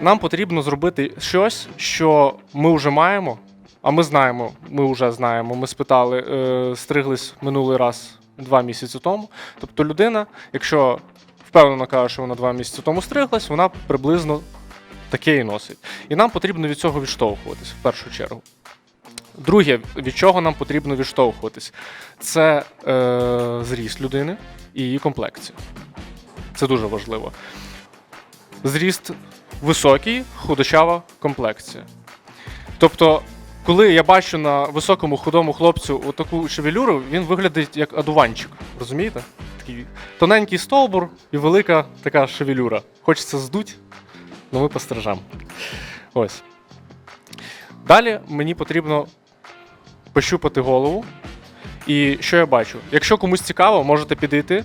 Нам потрібно зробити щось, що ми вже маємо. А ми знаємо, ми вже знаємо. Ми спитали, е, стриглись минулий раз два місяці тому. Тобто людина, якщо впевнено каже, що вона два місяці тому стриглась, вона приблизно таке і носить. І нам потрібно від цього відштовхуватись в першу чергу. Друге, від чого нам потрібно відштовхуватись, це е, зріст людини і її комплекція. Це дуже важливо. Зріст високий, худощава комплекція. Тобто, коли я бачу на високому худому хлопцю отаку шевелюру, він виглядить як адуванчик. Розумієте? Такий тоненький стовбур і велика така шевелюра. Хочеться здуть, але ми постережемо. Ось. Далі мені потрібно пощупати голову. І що я бачу? Якщо комусь цікаво, можете підійти,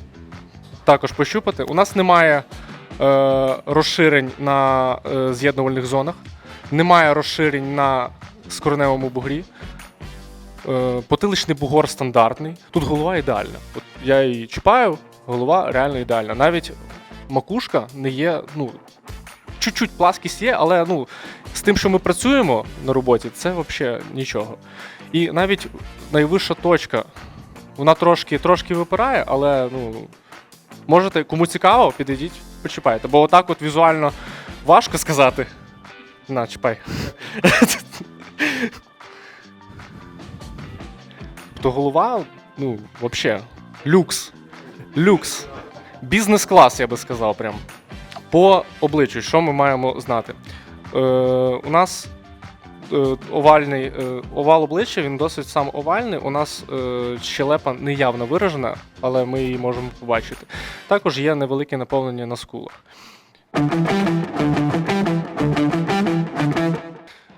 також пощупати. У нас немає е, розширень на е, з'єднувальних зонах, немає розширень на скореневому бугрі. Е, потиличний бугор стандартний. Тут голова ідеальна. От я її чіпаю, голова реально ідеальна. Навіть макушка не є, ну, чуть-чуть пласкість є, але ну, з тим, що ми працюємо на роботі, це взагалі нічого. І навіть найвища точка, вона трошки, трошки випирає, але ну, можете, кому цікаво, підійдіть, почіпайте. Бо отак от візуально важко сказати. На, чіпай. То голова, ну, взагалі, люкс. Люкс. Бізнес-клас, я би сказав, прям. По обличчю, що ми маємо знати? Е, у нас овальний е, овал обличчя, він досить сам овальний. У нас е, щелепа неявно виражена, але ми її можемо побачити. Також є невелике наповнення на скулах.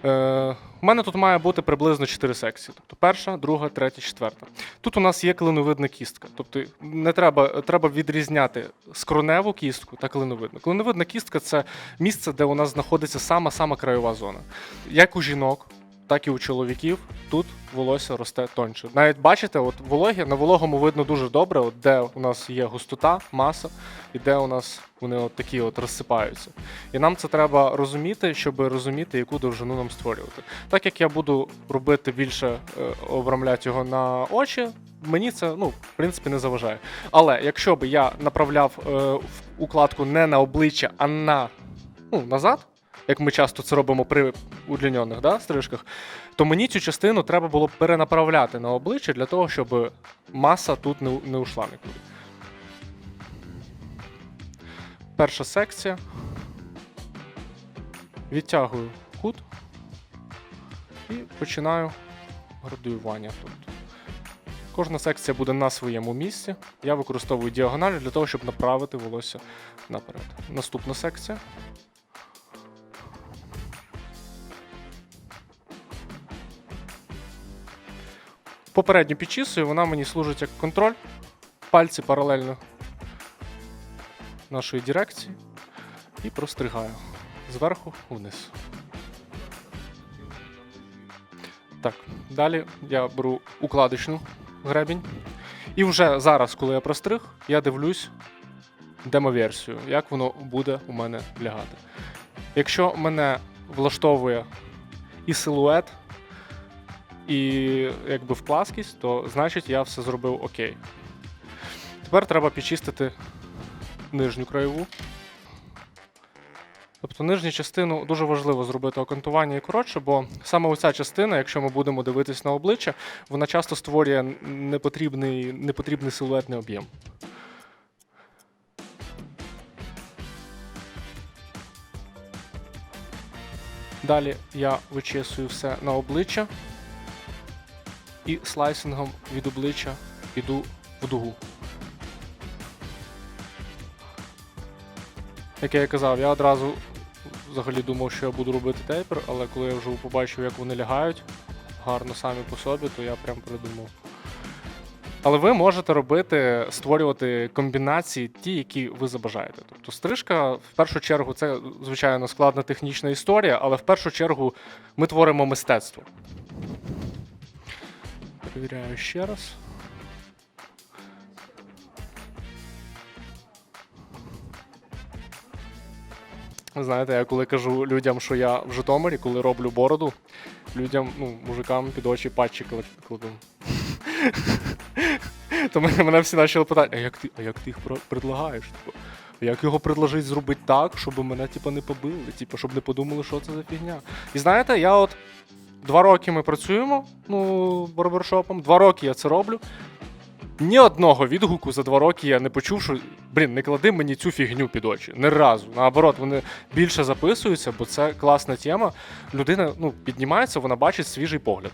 Е, у мене тут має бути приблизно 4 секції. Тобто перша, друга, третя, четверта. Тут у нас є клиновидна кістка. Тобто не треба, треба відрізняти скроневу кістку та клиновидну. Клиновидна кістка це місце, де у нас знаходиться сама-сама краєва зона. Як у жінок, так і у чоловіків тут волосся росте тоньше. Навіть бачите, от вологі, на вологому видно дуже добре, от де у нас є густота, маса, і де у нас вони от такі от розсипаються. І нам це треба розуміти, щоб розуміти, яку довжину нам створювати. Так як я буду робити більше, е, обрамляти його на очі, мені це ну, в принципі не заважає. Але якщо б я направляв е, укладку не на обличчя, а на ну, назад, як ми часто це робимо при удлінених да, стрижках, то мені цю частину треба було перенаправляти на обличчя для того, щоб маса тут не, не ушла нікуди. Перша секція. Відтягую кут і починаю градуювання тут. Кожна секція буде на своєму місці. Я використовую діагоналі для того, щоб направити волосся наперед. Наступна секція. Попередню підчісую, вона мені служить як контроль. Пальці паралельно нашої дирекції і простригаю зверху вниз. Так, далі я беру укладочну гребінь. І вже зараз, коли я простриг, я дивлюсь демоверсію, як воно буде у мене лягати. Якщо мене влаштовує і силует, і якби в пласкість, то значить я все зробив окей. Тепер треба підчистити нижню краєву. Тобто нижню частину дуже важливо зробити окантування і коротше, бо саме оця частина, якщо ми будемо дивитись на обличчя, вона часто створює непотрібний, непотрібний силуетний об'єм. Далі я вичесую все на обличчя і слайсингом від обличчя йду в дугу. Як я і казав, я одразу взагалі думав, що я буду робити тейпер, але коли я вже побачив, як вони лягають гарно самі по собі, то я прям придумав. Але ви можете робити, створювати комбінації ті, які ви забажаєте. Тобто стрижка, в першу чергу, це, звичайно, складна технічна історія, але в першу чергу ми творимо мистецтво. Перевіряю ще раз. Знаєте, я коли кажу людям, що я в Житомирі, коли роблю бороду, людям, ну, мужикам під очі патчі кладу. То мене, всі почали питати, а як ти, а як ти їх предлагаєш? Типу, як його предложить зробити так, щоб мене типу, не побили, типу, щоб не подумали, що це за фігня. І знаєте, я от два роки ми працюємо ну, барбершопом, два роки я це роблю. Ні одного відгуку за два роки я не почув, що блін, не клади мені цю фігню під очі. Ні разу. Наоборот, вони більше записуються, бо це класна тема. Людина ну, піднімається, вона бачить свіжий погляд.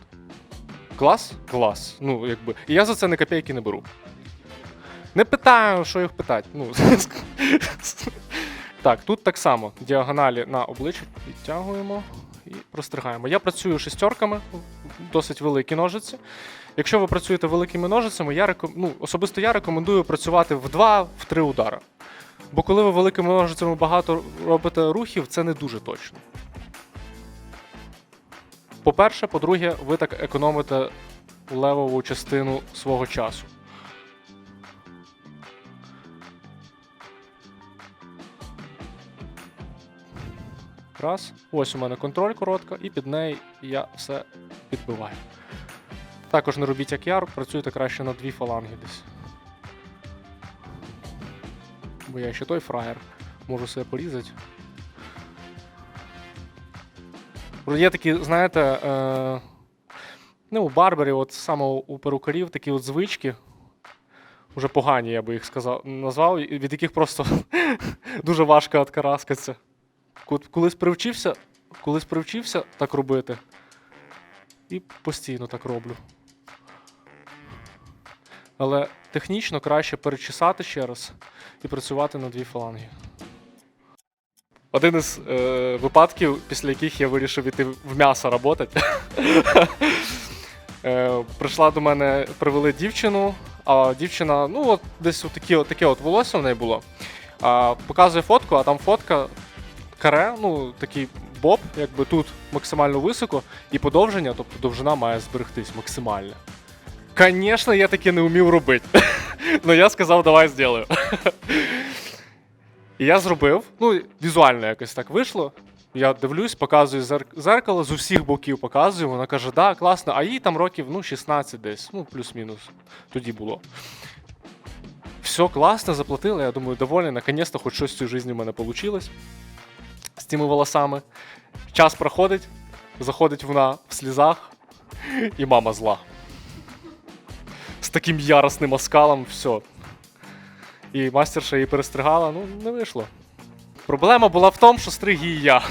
Клас? Клас. Ну, якби. І я за це ні копійки не беру. Не питаю, що їх питати. Ну, так, тут так само. Діагоналі на обличчя підтягуємо і простригаємо. Я працюю шестерками, досить великі ножиці. Якщо ви працюєте великими ножицями, я реком... ну, особисто я рекомендую працювати в 2-3 удари. Бо коли ви великими ножицями багато робите рухів, це не дуже точно. По-перше, по-друге, ви так економите левову частину свого часу. Раз. Ось у мене контроль коротка, і під неї я все підбиваю. Також не робіть як я, працюйте краще на дві фаланги десь. Бо я ще той фраєр. Можу себе порізати. Є такі, знаєте, е, ну, у барберів, от саме у перукарів, такі от звички. Уже погані, я би їх сказав, назвав, від яких просто дуже важко відкараскатися. Колись привчився, колись привчився так робити. І постійно так роблю. Але технічно краще перечесати ще раз і працювати на дві фаланги. Один із е, випадків, після яких я вирішив іти в м'ясо працювати. е, прийшла до мене, привели дівчину, а дівчина, ну, от десь таке от волосся в неї було. Показує фотку, а там фотка каре, ну, такий боб, якби тут максимально високо, і подовження, тобто довжина має зберегтись максимально. Звісно, я таке не вмів робити. Ну я сказав, давай зроблю. І я зробив. Ну, візуально якось так вийшло. Я дивлюсь, показую зеркало, з усіх боків показую. Вона каже, да, класно, а їй там років ну, 16 десь, ну, плюс-мінус. Тоді було. Все класно, заплатили. Я думаю, доволі, наконець-то хоч щось в цій житті в мене вийшло з цими волосами. Час проходить, заходить вона в слізах, і мама зла. З таким яростним оскалом, все. І мастерша її перестригала, ну, не вийшло. Проблема була в тому, що стриг її я.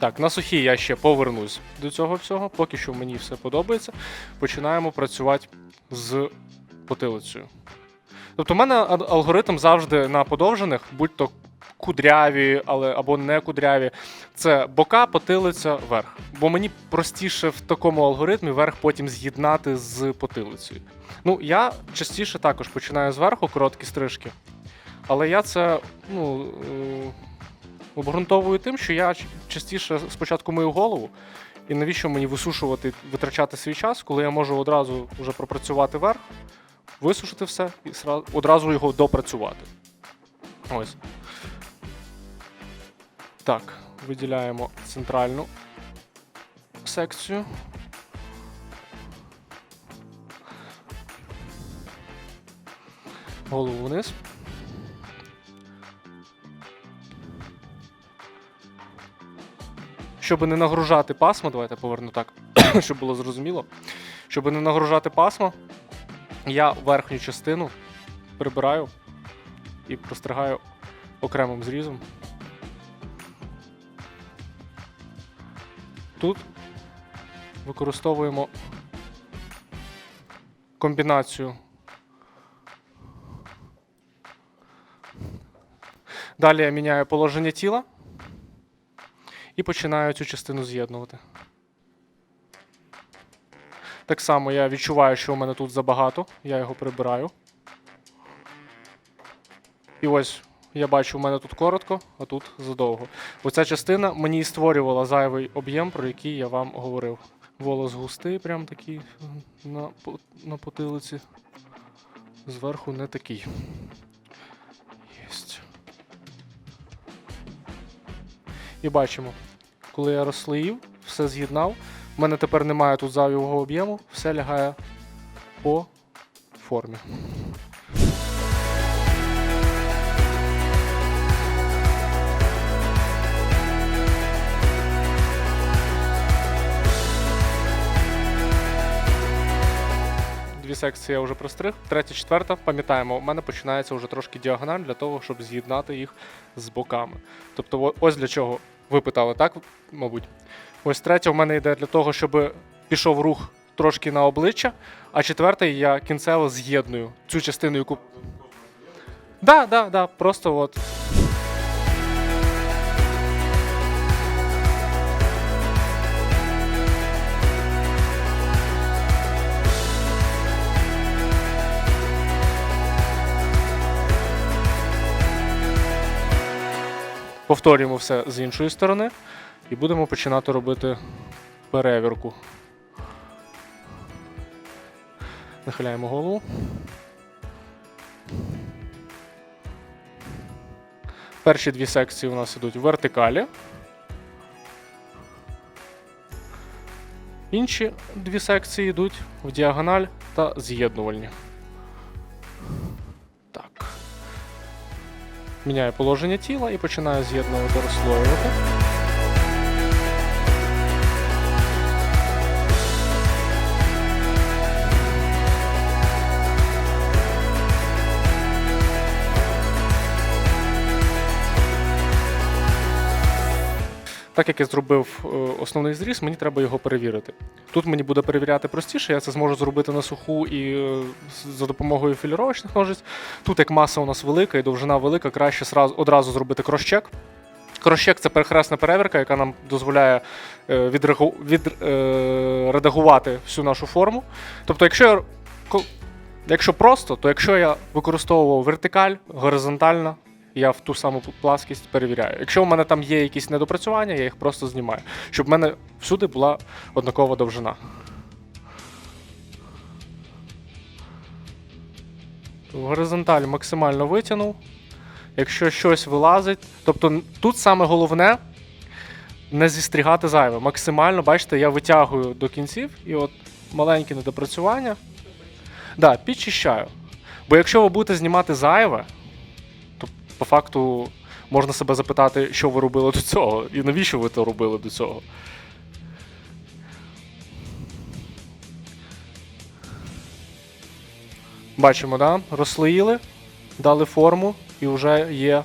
Так, на сухій я ще повернусь до цього всього. Поки що мені все подобається. Починаємо працювати з потилицею. Тобто, в мене алгоритм завжди на подовжених, будь-то кудряві, але або не кудряві. Це бока, потилиця, верх. Бо мені простіше в такому алгоритмі верх потім з'єднати з потилицею. Ну, я частіше також починаю зверху короткі стрижки, але я це ну, е, обґрунтовую тим, що я частіше спочатку мию голову. І навіщо мені висушувати, витрачати свій час, коли я можу одразу вже пропрацювати верх, висушити все і одразу його допрацювати. Ось. Так, виділяємо центральну секцію. Голову вниз. Щоб не нагружати пасмо, давайте поверну так, щоб було зрозуміло. Щоб не нагружати пасмо, я верхню частину прибираю і простригаю окремим зрізом. Тут використовуємо комбінацію. Далі я міняю положення тіла і починаю цю частину з'єднувати. Так само я відчуваю, що у мене тут забагато, я його прибираю. І ось я бачу, у мене тут коротко, а тут задовго. Оця частина мені і створювала зайвий об'єм, про який я вам говорив. Волос густий, прям такий на, на потилиці. Зверху не такий. Єсть. І бачимо, коли я розслоїв, все з'єднав. У мене тепер немає тут зайвого об'єму, все лягає по формі. Дві секції я вже простриг. Третя, четверта, пам'ятаємо, у мене починається вже трошки діагональ для того, щоб з'єднати їх з боками. Тобто, ось для чого ви питали, так, мабуть. Ось третя в мене йде для того, щоб пішов рух трошки на обличчя, а четвертий я кінцево з'єдную цю частину, яку. Да, да, да, просто от. Повторюємо все з іншої сторони і будемо починати робити перевірку. Нахиляємо голову. Перші дві секції у нас ідуть в вертикалі. Інші дві секції йдуть в діагональ та з'єднувальні. Міняю положення тіла і починаю з'єднувати, розслоювати. Так як я зробив е, основний зріз, мені треба його перевірити. Тут мені буде перевіряти простіше, я це зможу зробити на суху і е, за допомогою філіровочних ножиць. Тут як маса у нас велика і довжина велика, краще одразу зробити кросчек. Кросчек це перехресна перевірка, яка нам дозволяє е, відрегу, від, е, редагувати всю нашу форму. Тобто, якщо я, якщо просто, то якщо я використовував вертикаль, горизонтально, я в ту саму пласкість перевіряю. Якщо у мене там є якісь недопрацювання, я їх просто знімаю, щоб в мене всюди була однакова довжина. Горизонталь максимально витягнув. Якщо щось вилазить, тобто тут саме головне не зістрігати зайве. Максимально, бачите, я витягую до кінців і от маленьке недопрацювання. Да, підчищаю. Бо якщо ви будете знімати зайве, по факту можна себе запитати, що ви робили до цього, і навіщо ви це робили до цього. Бачимо, да? розслоїли, дали форму, і вже є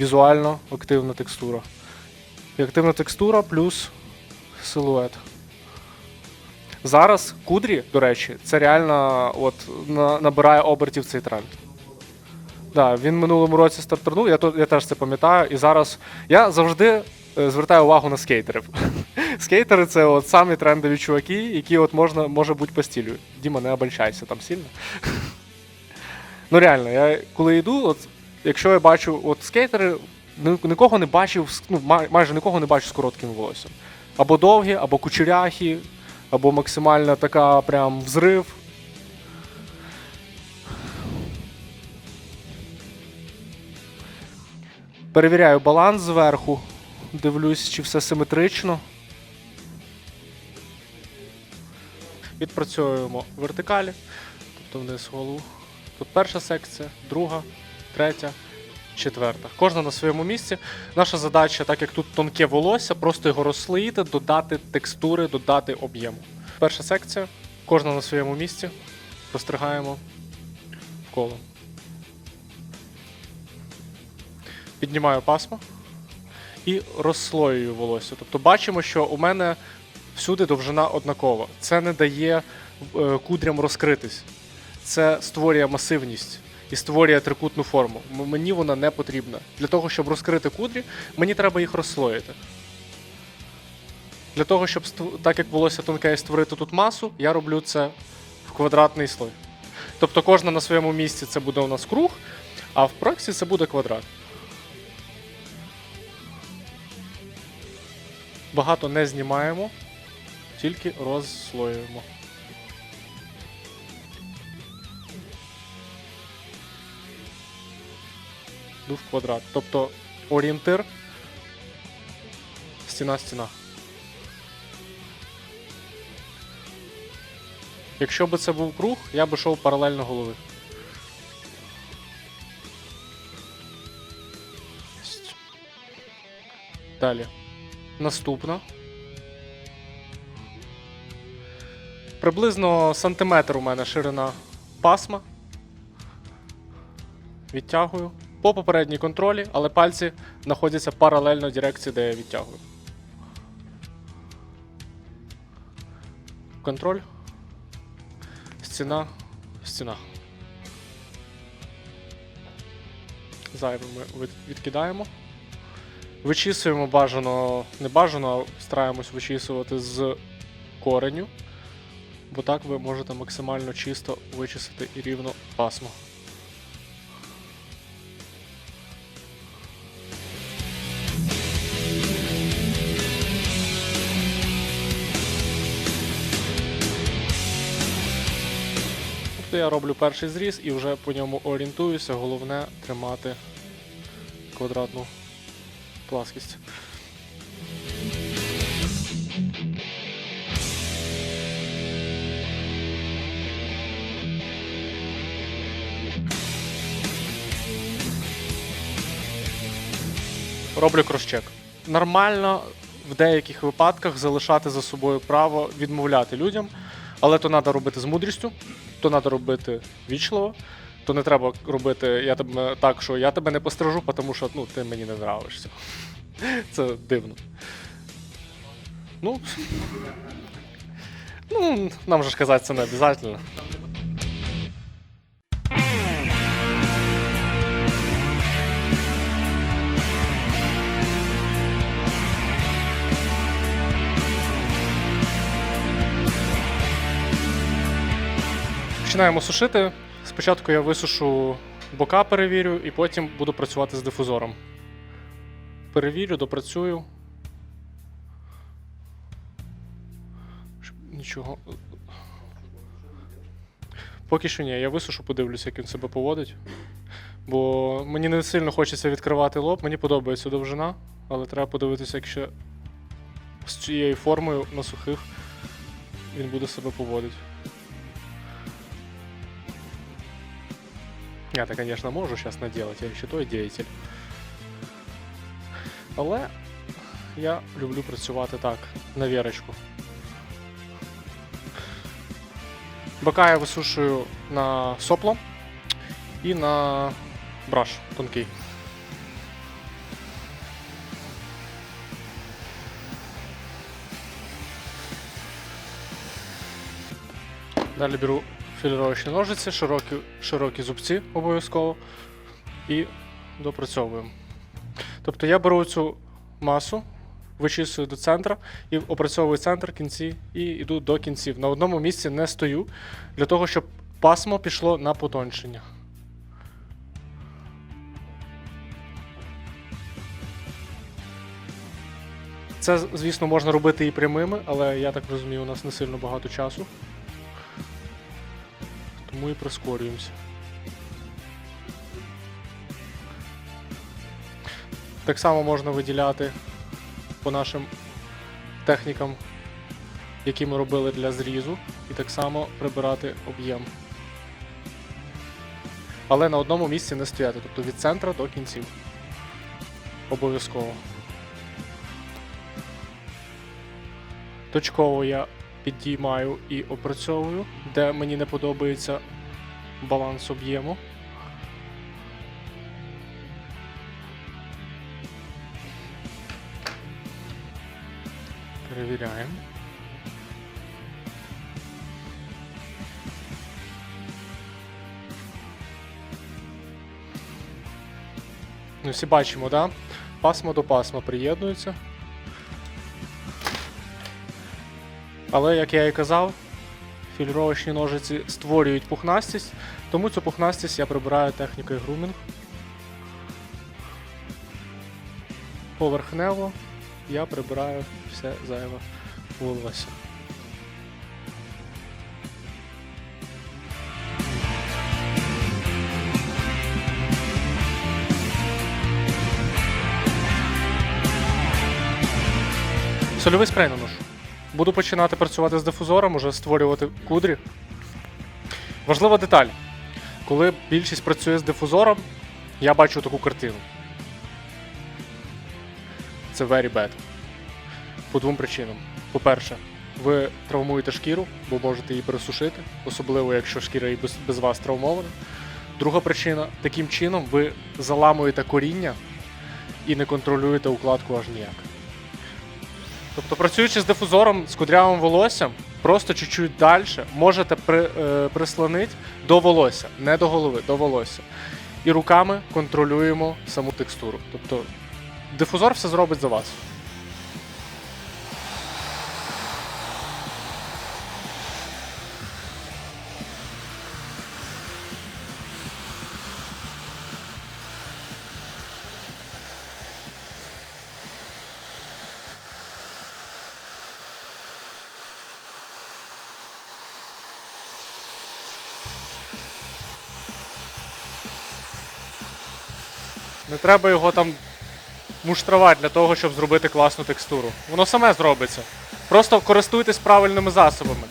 візуально активна текстура. І активна текстура плюс силует. Зараз кудрі, до речі, це реально от, на, набирає обертів цей тренд. Да, він минулому році стартанув, я, то- я теж це пам'ятаю. І зараз я завжди е, звертаю увагу на скейтерів. Скейтери це от самі трендові чуваки, які от можна, може бути по стилю. Діма, не обольщайся там сильно. ну реально, я коли йду, от, якщо я бачу от скейтери, нікого не бачив, ну, майже нікого не бачу з коротким волоссям. Або довгі, або кучеряхи, або максимальна така прям взрив. Перевіряю баланс зверху. Дивлюсь, чи все симетрично. Відпрацьовуємо вертикалі, тобто вниз голову. Тут перша секція, друга, третя, четверта. Кожна на своєму місці. Наша задача, так як тут тонке волосся, просто його розслоїти, додати текстури, додати об'єму. Перша секція, кожна на своєму місці. Простригаємо в коло. Піднімаю пасмо і розслоюю волосся. Тобто бачимо, що у мене всюди довжина однакова. Це не дає е, кудрям розкритись. Це створює масивність і створює трикутну форму. Мені вона не потрібна. Для того, щоб розкрити кудрі, мені треба їх розслоїти. Для того, щоб так як волосся тонке створити тут масу, я роблю це в квадратний слой. Тобто кожна на своєму місці це буде у нас круг, а в проекції це буде квадрат. Багато не знімаємо, тільки розслоюємо. Йду в квадрат. Тобто орієнтир стіна, стіна. Якщо б це був круг, я би йшов паралельно голови. Далі. Наступна. Приблизно сантиметр у мене ширина пасма. Відтягую. По попередній контролі, але пальці знаходяться паралельно дирекції, де я відтягую. Контроль. Стіна. Стіна. Зайве ми відкидаємо. Вичісуємо бажано, не бажано, а стараємось вичісувати з кореню, бо так ви можете максимально чисто вичистити і рівно пасмо. Тобто я роблю перший зріз і вже по ньому орієнтуюся. Головне тримати квадратну пласкість. Роблю кросчек. Нормально в деяких випадках залишати за собою право відмовляти людям, але то треба робити з мудрістю, то треба робити вічливо, то не треба робити я тебе так, що я тебе не пострижу, тому що ну, ти мені не нравишся. Це дивно. Ну, ну, нам же ж казати це не обов'язково. Починаємо сушити. Спочатку я висушу бока, перевірю, і потім буду працювати з дифузором. Перевірю, допрацюю. Нічого. Поки що ні, я висушу, подивлюся, як він себе поводить. Бо мені не сильно хочеться відкривати лоб, мені подобається довжина, але треба подивитися, як ще з цією формою на сухих він буде себе поводити. Я-то, конечно, можу сейчас наделать, я ще той деятель. Але я люблю працювати так, на вірочку. Бока я висушую на сопло і на браш тонкий. Далі беру філіровочні ножиці, широкі, широкі зубці обов'язково і допрацьовуємо. Тобто я беру цю масу, вичісую до центра і опрацьовую центр кінці і йду до кінців. На одному місці не стою для того, щоб пасмо пішло на потончення. Це, звісно, можна робити і прямими, але я так розумію, у нас не сильно багато часу. Тому і прискорюємося. Так само можна виділяти по нашим технікам, які ми робили для зрізу, і так само прибирати об'єм. Але на одному місці не стояти, тобто від центра до кінців. Обов'язково. Точково я підіймаю і опрацьовую, де мені не подобається баланс об'єму. Перевіряємо. Ну, всі бачимо, да? Пасмо до пасма приєднується. Але, як я і казав, фільтровочні ножиці створюють пухнастість, тому цю пухнастість я прибираю технікою грумінг. Поверхнево я прибираю все зайве волосся. Сольовий спрей наношу. Буду починати працювати з дифузором, уже створювати кудрі. Важлива деталь. Коли більшість працює з дифузором, я бачу таку картину. Це very bad. По двом причинам. По-перше, ви травмуєте шкіру, бо можете її пересушити, особливо якщо шкіра і без, без вас травмована. Друга причина таким чином ви заламуєте коріння і не контролюєте укладку аж ніяк. Тобто, працюючи з дифузором з кудрявим волоссям, просто чуть-чуть далі можете при, е, прислонити до волосся, не до голови, до волосся. І руками контролюємо саму текстуру. Тобто дифузор все зробить за вас. Не треба його там муштровати для того, щоб зробити класну текстуру. Воно саме зробиться. Просто користуйтесь правильними засобами.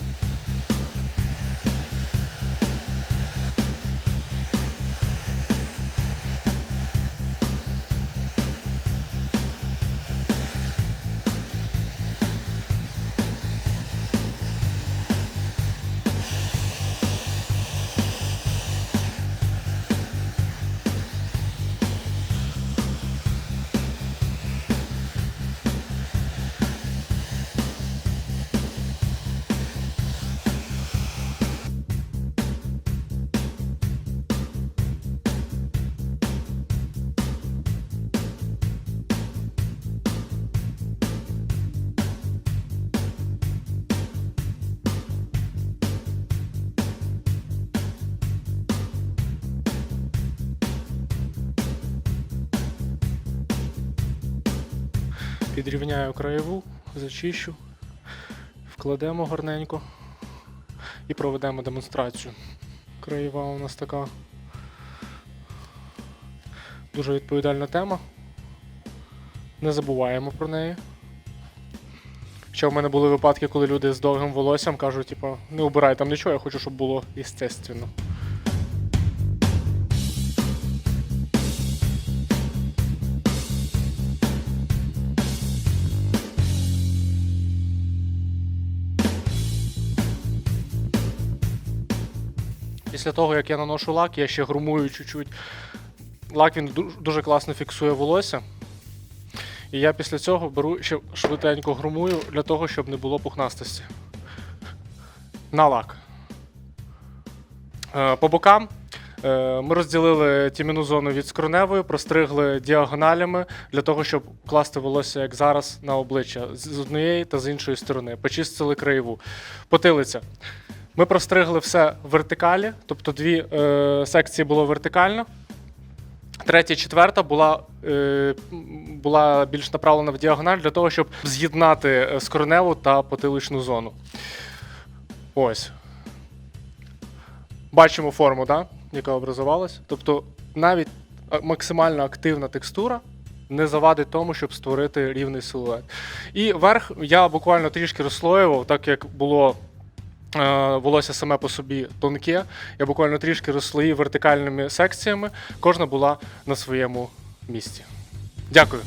Підрівняю краєву, зачищу, вкладемо гарненько і проведемо демонстрацію. Краєва у нас така дуже відповідальна тема. Не забуваємо про неї. Ще в мене були випадки, коли люди з довгим волоссям кажуть, типу, не убирай там нічого, я хочу, щоб було естественно. Після того, як я наношу лак, я ще грумую чуть-чуть. Лак він дуже класно фіксує волосся. І я після цього беру ще швиденько грумую для того, щоб не було пухнастості. На лак. Е, По бокам е, ми розділили тім'яну зону від скроневої, простригли діагоналями для того, щоб класти волосся, як зараз, на обличчя з однієї та з іншої сторони. Почистили краєву. Потилиця. Ми простригли все в вертикалі, тобто дві е, секції було вертикально. Третя, четверта була, е, була більш направлена в діагональ для того, щоб з'єднати е, скроневу та потиличну зону. Ось. Бачимо форму, да? яка образувалась. Тобто навіть е, максимально активна текстура не завадить тому, щоб створити рівний силует. І верх я буквально трішки розслоював, так як було волосся саме по собі тонке. Я буквально трішки розслоїв вертикальними секціями, кожна була на своєму місці. Дякую.